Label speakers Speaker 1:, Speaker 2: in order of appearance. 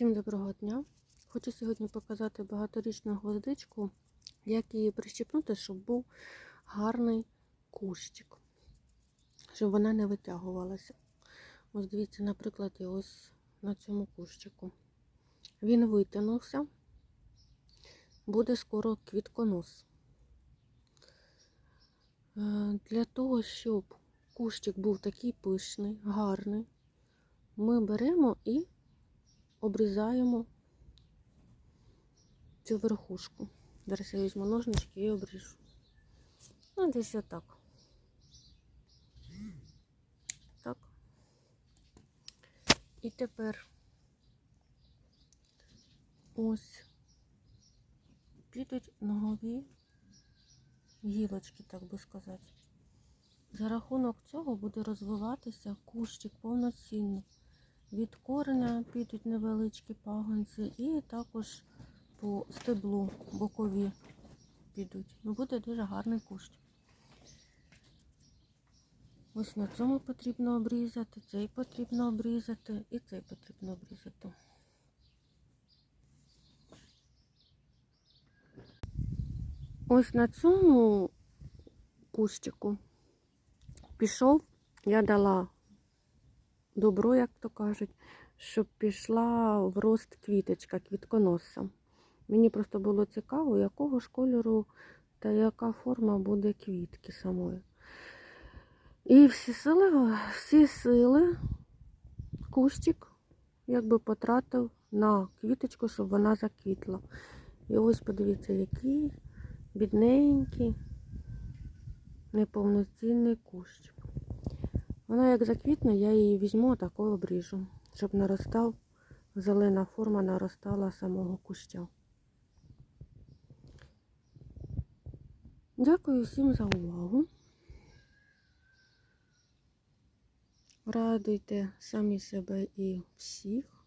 Speaker 1: Всім доброго дня! Хочу сьогодні показати багаторічну гвоздичку, як її прищепнути, щоб був гарний кущик, щоб вона не витягувалася. Ось дивіться, наприклад, і ось на цьому кущику. Він витягнувся, буде скоро квітконос. Е, Для того, щоб кущик був такий пишний, гарний, ми беремо і обрізаємо цю верхушку. Зараз я візьму ножнички і обріжу. Ну, десь отак. Так. І тепер ось підуть ногові гілочки, так би сказати. За рахунок цього буде розвиватися кущик повноцінно. Від кореня підуть невеличкі пагонці і також по стеблу бокові підуть. Ну, буде дуже гарний кущ. Ось на цьому потрібно обрізати, цей потрібно обрізати і цей потрібно обрізати. Ось на цьому кущику пішов, я дала добро, як то кажуть, щоб пішла в рост квіточка, квітконоса. Мені просто було цікаво, якого ж кольору та яка форма буде квітки самої. І всі сили, всі сили кущик якби потратив на квіточку, щоб вона заквітла. І ось подивіться, який бідненький, неповноцінний кущ. Вона як заквітне, я її візьму, такою обріжу, щоб наростав, зелена форма наростала самого куща. Дякую всім за увагу. Радуйте самі себе і всіх.